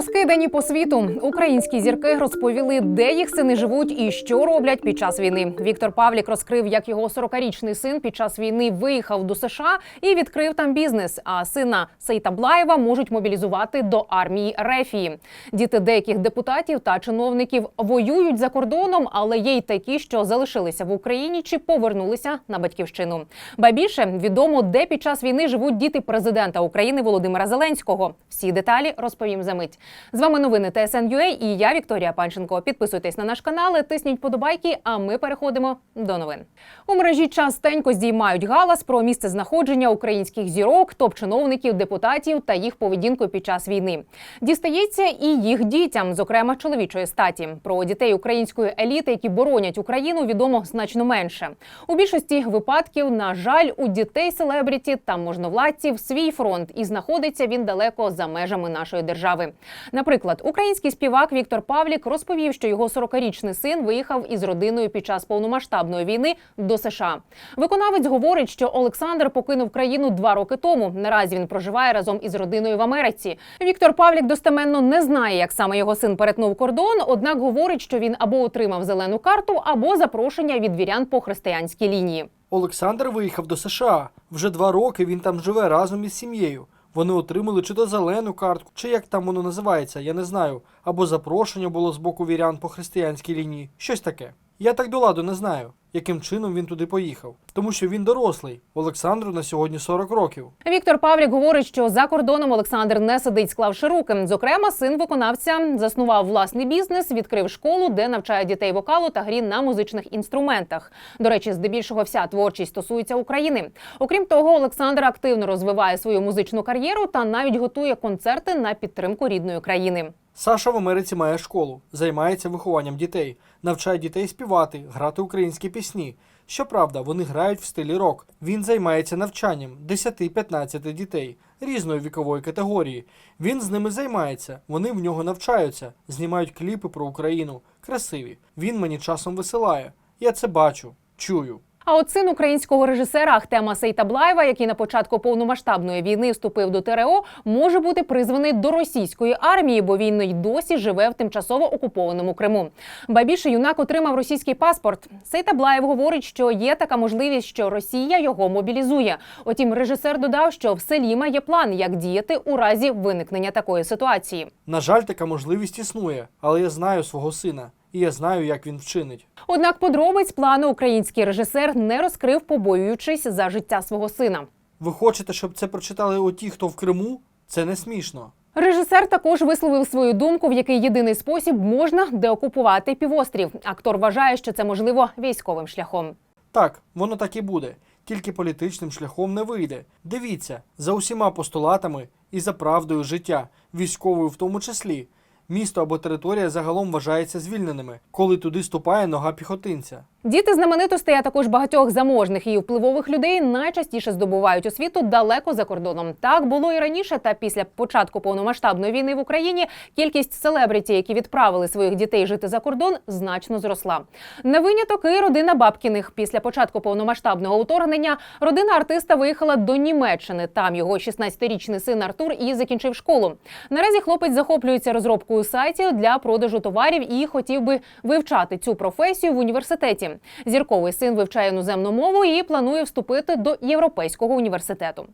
Розкидані по світу українські зірки розповіли, де їх сини живуть і що роблять під час війни. Віктор Павлік розкрив, як його 40-річний син під час війни виїхав до США і відкрив там бізнес. А сина Сейта Блаєва можуть мобілізувати до армії Рефії. Діти деяких депутатів та чиновників воюють за кордоном, але є й такі, що залишилися в Україні чи повернулися на батьківщину. Ба більше відомо, де під час війни живуть діти президента України Володимира Зеленського. Всі деталі розповім за мить. З вами новини ТСН.UA і я Вікторія Панченко. Підписуйтесь на наш канал, тисніть подобайки. А ми переходимо до новин. У мережі частенько здіймають галас про місце знаходження українських зірок, топ-чиновників, депутатів та їх поведінку під час війни. Дістається і їх дітям, зокрема чоловічої статі. Про дітей української еліти, які боронять Україну, відомо значно менше. У більшості випадків, на жаль, у дітей селебріті та можновладців свій фронт, і знаходиться він далеко за межами нашої держави. Наприклад, український співак Віктор Павлік розповів, що його 40-річний син виїхав із родиною під час повномасштабної війни до США. Виконавець говорить, що Олександр покинув країну два роки тому. Наразі він проживає разом із родиною в Америці. Віктор Павлік достеменно не знає, як саме його син перетнув кордон. Однак говорить, що він або отримав зелену карту, або запрошення від вірян по християнській лінії. Олександр виїхав до США. Вже два роки він там живе разом із сім'єю. Вони отримали чи то зелену картку, чи як там воно називається, я не знаю. Або запрошення було з боку вірян по християнській лінії. Щось таке. Я так до ладу не знаю, яким чином він туди поїхав. Тому що він дорослий. Олександру на сьогодні 40 років. Віктор Павлік говорить, що за кордоном Олександр не сидить, склавши руки. Зокрема, син виконавця заснував власний бізнес, відкрив школу, де навчає дітей вокалу та грі на музичних інструментах. До речі, здебільшого вся творчість стосується України. Окрім того, Олександр активно розвиває свою музичну кар'єру та навіть готує концерти на підтримку рідної країни. Саша в Америці має школу, займається вихованням дітей, навчає дітей співати, грати українські пісні. Щоправда, вони грають в стилі рок. Він займається навчанням 10-15 дітей різної вікової категорії. Він з ними займається, вони в нього навчаються, знімають кліпи про Україну. Красиві. Він мені часом висилає. Я це бачу, чую. А от син українського режисера Ахтема Сейтаблаєва, який на початку повномасштабної війни вступив до ТРО, може бути призваний до російської армії, бо він й досі живе в тимчасово окупованому Криму. Ба більше юнак отримав російський паспорт. Сейтаблаєв говорить, що є така можливість, що Росія його мобілізує. Утім, режисер додав, що в Селіма є план, як діяти у разі виникнення такої ситуації. На жаль, така можливість існує, але я знаю свого сина, і я знаю, як він вчинить. Однак подробиць плану український режисер не розкрив, побоюючись за життя свого сина. Ви хочете, щоб це прочитали оті, хто в Криму? Це не смішно. Режисер також висловив свою думку, в який єдиний спосіб можна деокупувати півострів. Актор вважає, що це можливо військовим шляхом. Так, воно так і буде. Тільки політичним шляхом не вийде. Дивіться, за усіма постулатами і за правдою життя, військовою в тому числі. Місто або територія загалом вважається звільненими, коли туди ступає нога піхотинця. Діти знаменитостей, а також багатьох заможних і впливових людей найчастіше здобувають освіту далеко за кордоном. Так було і раніше. Та після початку повномасштабної війни в Україні кількість селебриті, які відправили своїх дітей жити за кордон, значно зросла. Не виняток і родина Бабкіних. Після початку повномасштабного уторгнення родина артиста виїхала до Німеччини. Там його 16-річний син Артур і закінчив школу. Наразі хлопець захоплюється розробкою сайтів для продажу товарів і хотів би вивчати цю професію в університеті. Зірковий син вивчає іноземну мову і планує вступити до Європейського університету.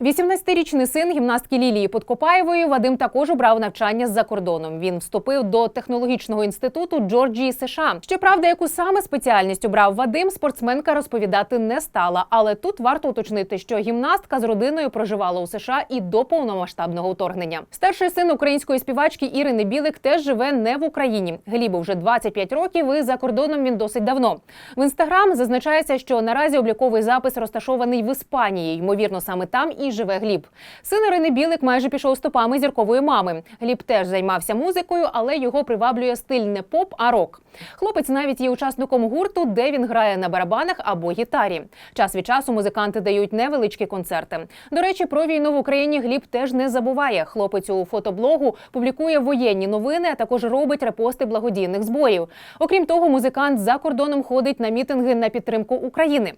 18-річний син гімнастки Лілії Подкопаєвої Вадим також обрав навчання за кордоном. Він вступив до технологічного інституту Джорджії США. Щоправда, яку саме спеціальність обрав Вадим, спортсменка розповідати не стала. Але тут варто уточнити, що гімнастка з родиною проживала у США і до повномасштабного вторгнення. Старший син української співачки Ірини Білик теж живе не в Україні. Глібу вже 25 років. і за кордоном він досить давно. В інстаграм зазначається, що наразі обліковий запис розташований в Іспанії. Ймовірно, саме там і живе Гліб. Син Ірини Білик майже пішов стопами зіркової мами. Гліб теж займався музикою, але його приваблює стиль не поп, а рок. Хлопець навіть є учасником гурту, де він грає на барабанах або гітарі. Час від часу музиканти дають невеличкі концерти. До речі, про війну в Україні Гліб теж не забуває. Хлопець у фотоблогу публікує воєнні новини, а також робить репости благодійних зборів. Окрім того, музикант за кордоном ходить на мітинги на підтримку України.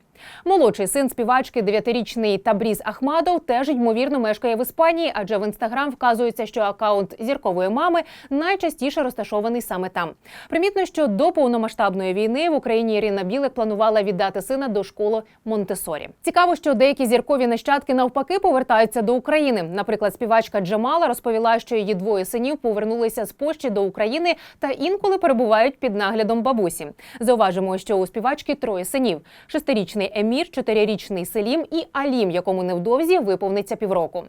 Молодший син співачки, дев'ятирічний Табріз Ахмадов, теж ймовірно мешкає в Іспанії, адже в інстаграм вказується, що акаунт зіркової мами найчастіше розташований саме там. Примітно, що до повномасштабної війни в Україні Ірина Білик планувала віддати сина до школи Монтесорі. Цікаво, що деякі зіркові нащадки навпаки повертаються до України. Наприклад, співачка Джамала розповіла, що її двоє синів повернулися з Польщі до України та інколи перебувають під наглядом бабусі. Зауважимо, що у співачки троє синів: шестирічний Емір, чотирирічний Селім і Алім, якому невдовзі виповниться півроку.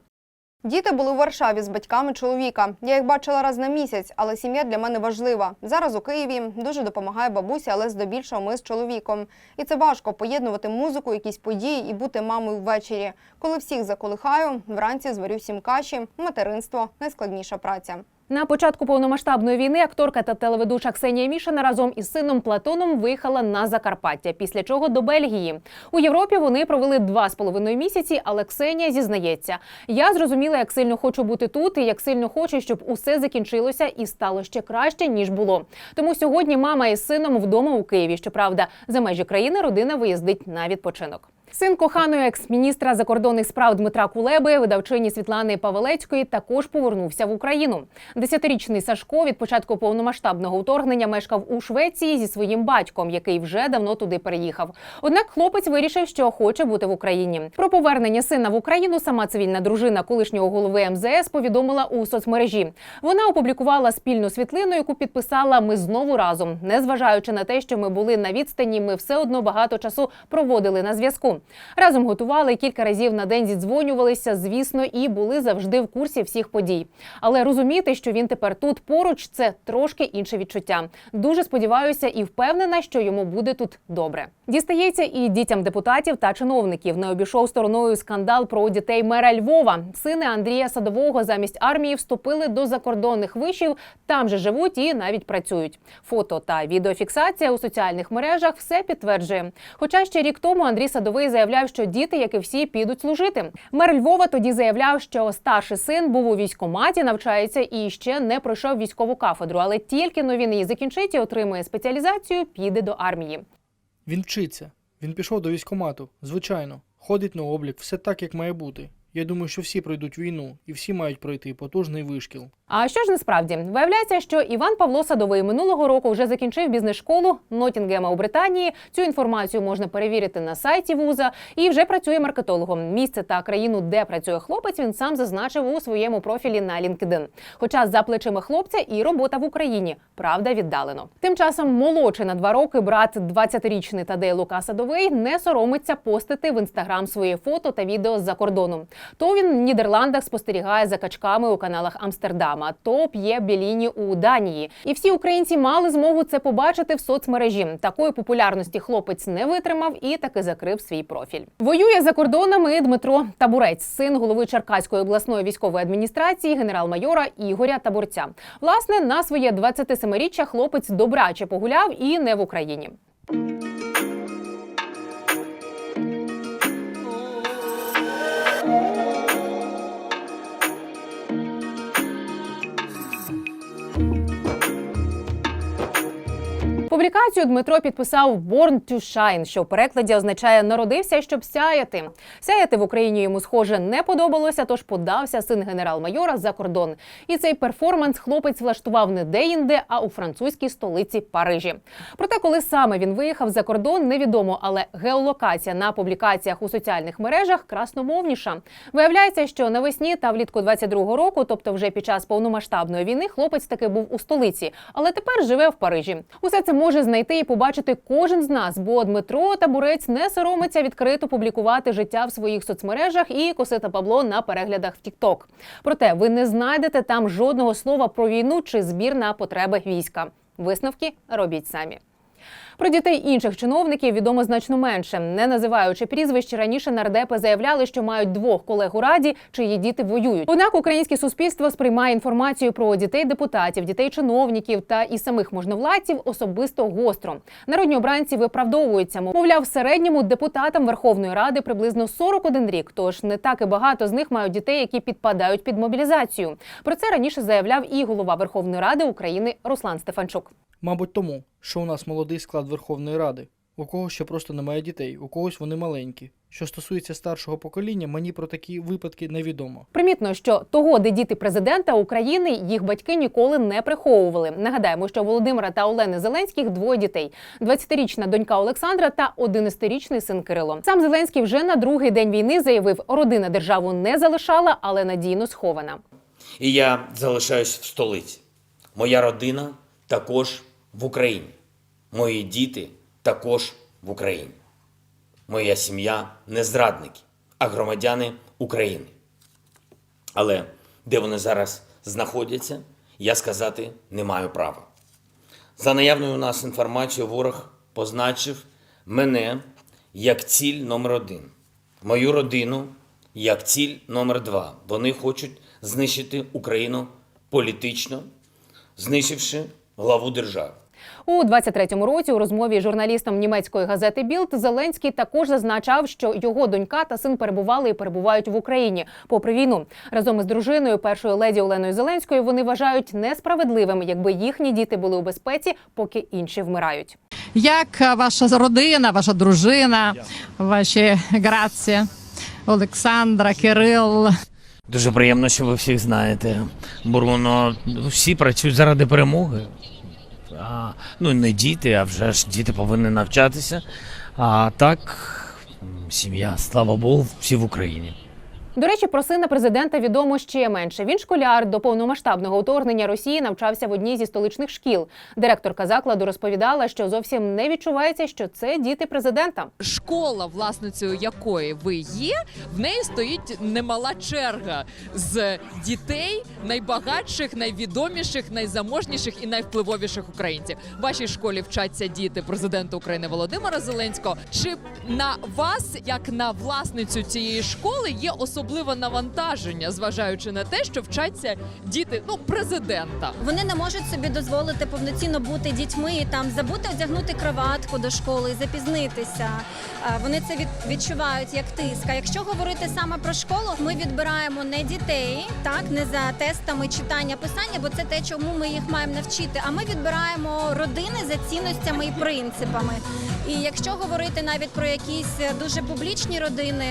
Діти були у Варшаві з батьками чоловіка. Я їх бачила раз на місяць, але сім'я для мене важлива. Зараз у Києві дуже допомагає бабуся, але здебільшого ми з чоловіком. І це важко поєднувати музику, якісь події і бути мамою ввечері. Коли всіх заколихаю, вранці зварю всім каші. Материнство найскладніша праця. На початку повномасштабної війни акторка та телеведуча Ксенія Мішина разом із сином Платоном виїхала на Закарпаття, після чого до Бельгії. У Європі вони провели два з половиною місяці, але Ксенія зізнається: я зрозуміла, як сильно хочу бути тут, і як сильно хочу, щоб усе закінчилося і стало ще краще ніж було. Тому сьогодні мама із сином вдома у Києві. Щоправда, за межі країни родина виїздить на відпочинок. Син коханої екс-міністра закордонних справ Дмитра Кулеби, видавчині Світлани Павелецької, також повернувся в Україну. Десятирічний Сашко від початку повномасштабного вторгнення мешкав у Швеції зі своїм батьком, який вже давно туди переїхав. Однак хлопець вирішив, що хоче бути в Україні. Про повернення сина в Україну сама цивільна дружина колишнього голови МЗС повідомила у соцмережі. Вона опублікувала спільну світлину, яку підписала Ми знову разом. Незважаючи на те, що ми були на відстані, ми все одно багато часу проводили на зв'язку. Разом готували кілька разів на день зідзвонювалися, звісно, і були завжди в курсі всіх подій. Але розуміти, що він тепер тут поруч, це трошки інше відчуття. Дуже сподіваюся і впевнена, що йому буде тут добре. Дістається і дітям депутатів та чиновників. Не обійшов стороною скандал про дітей мера Львова. Сини Андрія Садового замість армії вступили до закордонних вишів. Там же живуть і навіть працюють. Фото та відеофіксація у соціальних мережах все підтверджує. Хоча ще рік тому Андрій Садовий заявляв, що діти, як і всі, підуть служити. Мер Львова тоді заявляв, що старший син був у військкоматі, навчається і ще не пройшов військову кафедру, але тільки но він її закінчить і отримує спеціалізацію, піде до армії. Він вчиться. Він пішов до військкомату, звичайно. Ходить на облік, все так, як має бути. Я думаю, що всі пройдуть війну, і всі мають пройти потужний вишкіл. А що ж насправді виявляється, що Іван Павло Садовий минулого року вже закінчив бізнес-школу Нотінгема у Британії. Цю інформацію можна перевірити на сайті вуза і вже працює маркетологом. Місце та країну, де працює хлопець, він сам зазначив у своєму профілі на LinkedIn. Хоча за плечима хлопця і робота в Україні правда віддалено. Тим часом молодший на два роки брат 20-річний Тадей Лука Садовий не соромиться постити в інстаграм свої фото та відео з-за кордону. То він в Нідерландах спостерігає за качками у каналах Амстердама, то п'є біліні у Данії. І всі українці мали змогу це побачити в соцмережі. Такої популярності хлопець не витримав і таки закрив свій профіль. Воює за кордонами Дмитро Табурець, син голови Черкаської обласної військової адміністрації, генерал-майора Ігоря Табурця. Власне, на своє 27-річчя хлопець добряче погуляв і не в Україні. Публікацію Дмитро підписав «Born to Shine», що в перекладі означає народився, щоб сяяти. Сяяти в Україні йому схоже не подобалося, тож подався син генерал-майора за кордон. І цей перформанс хлопець влаштував не де-інде, а у французькій столиці Парижі. Проте, коли саме він виїхав за кордон, невідомо, але геолокація на публікаціях у соціальних мережах красномовніша. Виявляється, що навесні та влітку 22-го року, тобто вже під час повномасштабної війни, хлопець таки був у столиці, але тепер живе в Парижі. Усе це може знайти і побачити кожен з нас, бо Дмитро Табурець не соромиться відкрито публікувати життя в своїх соцмережах і косити Павло на переглядах в Тікток. Проте ви не знайдете там жодного слова про війну чи збір на потреби війська. Висновки робіть самі. Про дітей інших чиновників відомо значно менше. Не називаючи прізвищ, раніше нардепи заявляли, що мають двох колег у раді, чиї діти воюють. Однак українське суспільство сприймає інформацію про дітей депутатів, дітей чиновників та і самих можновладців особисто гостро. Народні обранці виправдовуються. Мовляв, в середньому депутатам Верховної Ради приблизно 41 рік. Тож не так і багато з них мають дітей, які підпадають під мобілізацію. Про це раніше заявляв і голова Верховної Ради України Руслан Стефанчук. Мабуть, тому, що у нас молодий склад Верховної Ради. У когось ще просто немає дітей, у когось вони маленькі. Що стосується старшого покоління, мені про такі випадки невідомо. Примітно, що того, де діти президента України, їх батьки ніколи не приховували. Нагадаємо, що у Володимира та Олени Зеленських двоє дітей: 20-річна донька Олександра та 11-річний син Кирило. Сам Зеленський вже на другий день війни заявив, родина державу не залишала, але надійно схована. І я залишаюсь в столиці. Моя родина також в Україні. Мої діти також в Україні. Моя сім'я не зрадники, а громадяни України. Але де вони зараз знаходяться, я сказати не маю права. За наявною у нас інформацією, ворог позначив мене як ціль номер один, мою родину як ціль номер два. Вони хочуть знищити Україну політично, знищивши главу держави. У 23-му році у розмові з журналістом німецької газети Білд Зеленський також зазначав, що його донька та син перебували і перебувають в Україні попри війну. Разом із дружиною, першою леді Оленою Зеленською, вони вважають несправедливим, якби їхні діти були у безпеці, поки інші вмирають. Як ваша родина, ваша дружина, ваші грації, Олександра, Кирил, Дуже приємно, що ви всіх знаєте. Бруно, всі працюють заради перемоги. А, ну, не діти, а вже ж діти повинні навчатися. А так, сім'я, слава Богу, всі в Україні. До речі, про сина президента відомо ще менше. Він школяр до повномасштабного вторгнення Росії навчався в одній зі столичних шкіл. Директорка закладу розповідала, що зовсім не відчувається, що це діти президента. школа, власницею якої ви є, в неї стоїть немала черга з дітей найбагатших, найвідоміших, найзаможніших і найвпливовіших українців. В вашій школі вчаться діти президента України Володимира Зеленського. Чи на вас, як на власницю цієї школи, є особливе навантаження, зважаючи на те, що вчаться діти ну президента? Вони не можуть собі дозволити повноцінно бути дітьми і там забути одягнути кроватку до школи і запізнитися. Вони це від, відчувають як тиск. А якщо говорити саме про школу, ми відбираємо не дітей, так не за тестами читання писання, бо це те, чому ми їх маємо навчити. А ми відбираємо родини за цінностями і принципами. І якщо говорити навіть про якісь е, дуже публічні родини.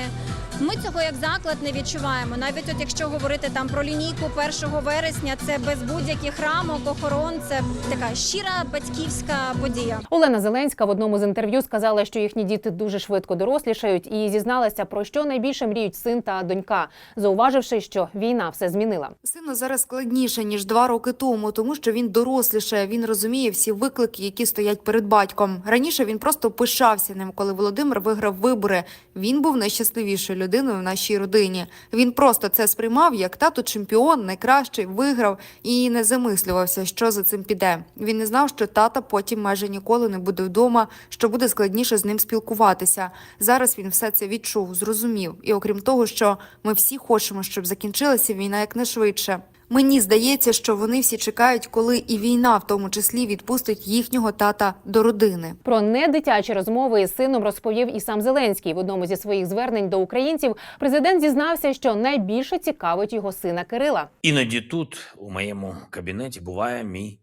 Ми цього як заклад не відчуваємо. Навіть от якщо говорити там про лінійку 1 вересня, це без будь-яких рамок, охорон, це така щира батьківська подія. Олена Зеленська в одному з інтерв'ю сказала, що їхні діти дуже швидко дорослішають, і зізналася про що найбільше мріють син та донька, зауваживши, що війна все змінила. Сину зараз складніше ніж два роки тому, тому що він доросліше. Він розуміє всі виклики, які стоять перед батьком. Раніше він просто пишався ним, коли Володимир виграв вибори. Він був найщасливішою людиною в нашій родині. Він просто це сприймав як тато чемпіон, найкращий, виграв і не замислювався, що за цим піде. Він не знав, що тата потім майже ніколи не буде вдома, що буде складніше з ним спілкуватися. Зараз він все це відчув, зрозумів. І окрім того, що ми всі хочемо, щоб закінчилася війна якнайшвидше. Мені здається, що вони всі чекають, коли і війна, в тому числі, відпустить їхнього тата до родини. Про недитячі розмови із сином розповів і сам Зеленський. В одному зі своїх звернень до українців президент зізнався, що найбільше цікавить його сина Кирила. Іноді тут, у моєму кабінеті, буває мій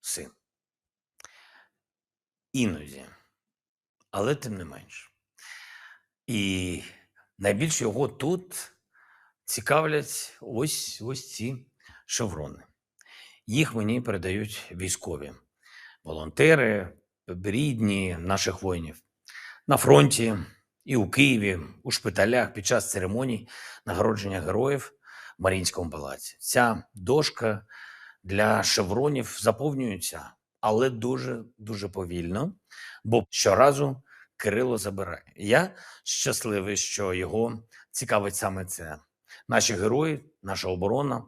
син. Іноді. Але тим не менш. І найбільше його тут цікавлять ось ось ці шеврони. Їх мені передають військові, волонтери, рідні наших воїнів на фронті і у Києві, у шпиталях під час церемоній нагородження героїв в Маріїнському палаці. Ця дошка для шевронів заповнюється, але дуже дуже повільно, бо щоразу Кирило забирає. Я щасливий, що його цікавить саме це. Наші герої, наша оборона,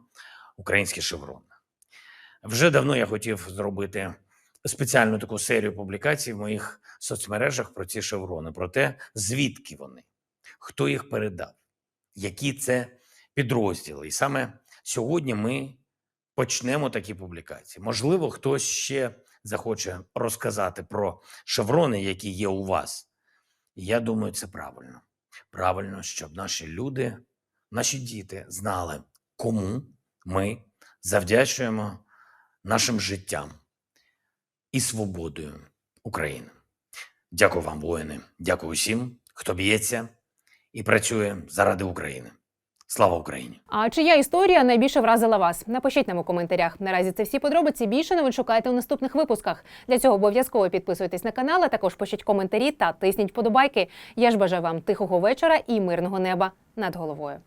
українські шеврони. Вже давно я хотів зробити спеціальну таку серію публікацій в моїх соцмережах про ці шеврони, про те, звідки вони, хто їх передав, які це підрозділи. І саме сьогодні ми почнемо такі публікації. Можливо, хтось ще захоче розказати про шеврони, які є у вас. Я думаю, це правильно. Правильно, щоб наші люди, наші діти знали, кому ми завдячуємо нашим життям і свободою України. Дякую вам, воїни. Дякую усім, хто б'ється і працює заради України. Слава Україні! А чия історія найбільше вразила вас? Напишіть нам у коментарях. Наразі це всі подробиці. Більше новин шукайте у наступних випусках. Для цього обов'язково підписуйтесь на канал, а також пишіть коментарі та тисніть вподобайки. Я ж бажаю вам тихого вечора і мирного неба над головою.